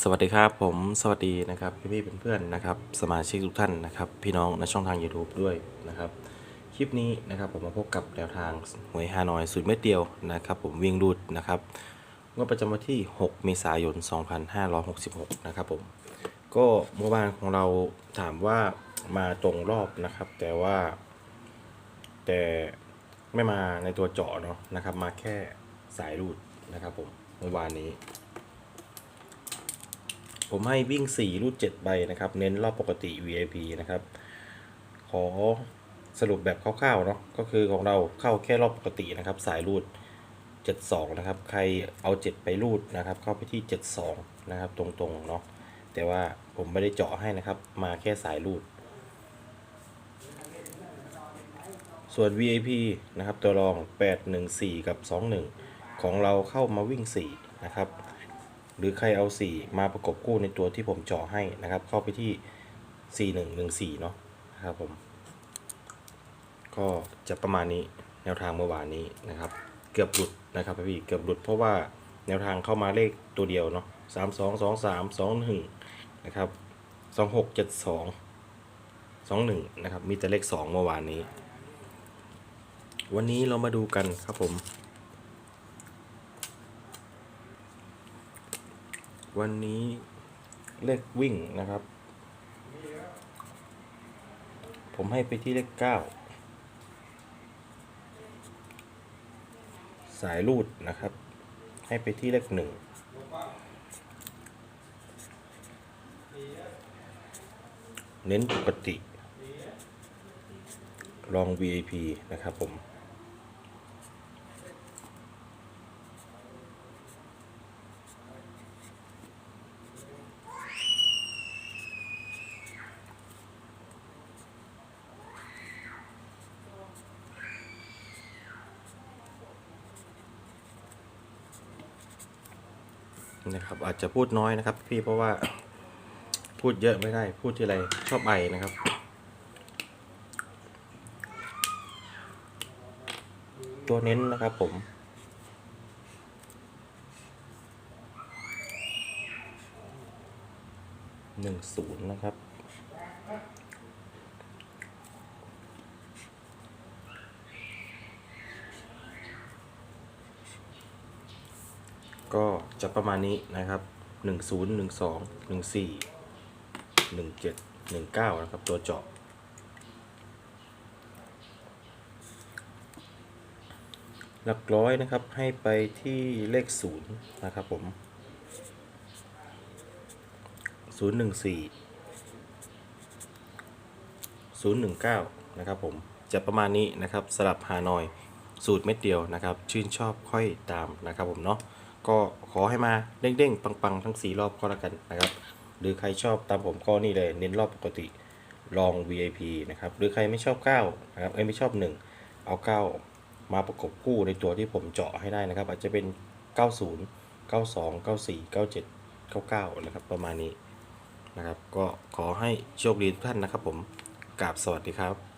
สวัสดีครับผมสวัสดีนะครับพี่ๆเพื่อนๆนะครับ สมาชิกทุกท่านนะครับ พี่น้องในช่องทาง YouTube ด้วยนะครับ คลิปนี้นะครับผมมาพบกับแนวทางหวยฮานอยสูตรเม็ดเดียวนะครับ ผมวิ่งรูดนะครับงวดประจำวันที่ 6 เมษายน 2566 นะครับผมก็เมื่อวานของเราถามว่ามาตรงรอบนะครับ แต่ว่า แต่ไม่มาในตัวเจาะเนาะนะครับ มาแค่สายรูดนะครับผมเมื่อวานนี้ ผมให้วิ่ง 4 รูด 7 ใบนะครับ เน้นรอบปกติ VIP นะครับ ขอสรุปแบบคร่าวๆเนาะก็คือของเราเข้าแค่รอบปกตินะครับ สายรูด 72 นะครับ ใครเอา 7 ไปรูดนะครับ เข้าไปที่ 72 นะครับ ตรงๆเนาะแต่ว่าผมไม่ได้เจาะให้นะครับ มาแค่สายรูด ส่วน VIP นะครับ ตัวรอง 814 กับ 21 ของเราเข้ามาวิ่ง 4 นะครับ หรือใครเอา 4 มาประกบคู่ในตัวที่ผมเจาะให้นะครับ เข้าไปที่ 4114 เนาะนะครับผม ก็จะประมาณนี้แนวทางเมื่อวานนี้นะครับ เกือบหลุดนะครับพี่เกือบหลุดเพราะว่าแนวทางเข้ามาเลขตัวเดียวเนาะสามสองสองสามสองหนึ่งนะครับสองหกเจ็ดสองสองหนึ่งนะครับ มีแต่เลขสองเมื่อวานนี้ วันนี้เรามาดูกันครับผม วันนี้เลขวิ่งนะครับ ผมให้ไปที่เลขเก้าสายรูดนะครับ ให้ไปที่เลขหนึ่งเน้นปกติ ลอง VIP นะครับผม นะครับ อาจจะพูดน้อยนะครับ พี่เพราะว่าพูดเยอะไม่ได้ พูดที่ไรชอบไอนะครับตัวเน้นนะครับผม หนึ่งศูนย์นะครับ ก็จะประมาณนี้นะครับ 1 0 1 2 1 4 1 7 1 9 นะครับ ตัวเจาะหลักร้อยนะครับให้ไปที่เลข 0 นะครับผม 0 1 4 0 1 9 นะครับผม จะประมาณนี้นะครับสลับฮานอยสูตรเม็ดเดียวนะครับ ชื่นชอบค่อยตามนะครับผมเนาะ ก็ขอให้มาเด้งๆ ปังๆ ทั้ง 4 รอบก็แล้วกันนะครับ หรือใครชอบตามผมก็นี่เลยเน้นรอบปกติลอง VIP นะครับ หรือใครไม่ชอบ9นะครับเอ้ยไม่ชอบ 1 เอา 9 มาประกบคู่ในตัวที่ผมเจาะให้ได้นะครับ อาจจะเป็น 90 92 94 97 99 นะครับ ประมาณนี้นะครับ ก็ขอให้โชคดีทุกท่านนะครับผมกราบสวัสดีครับ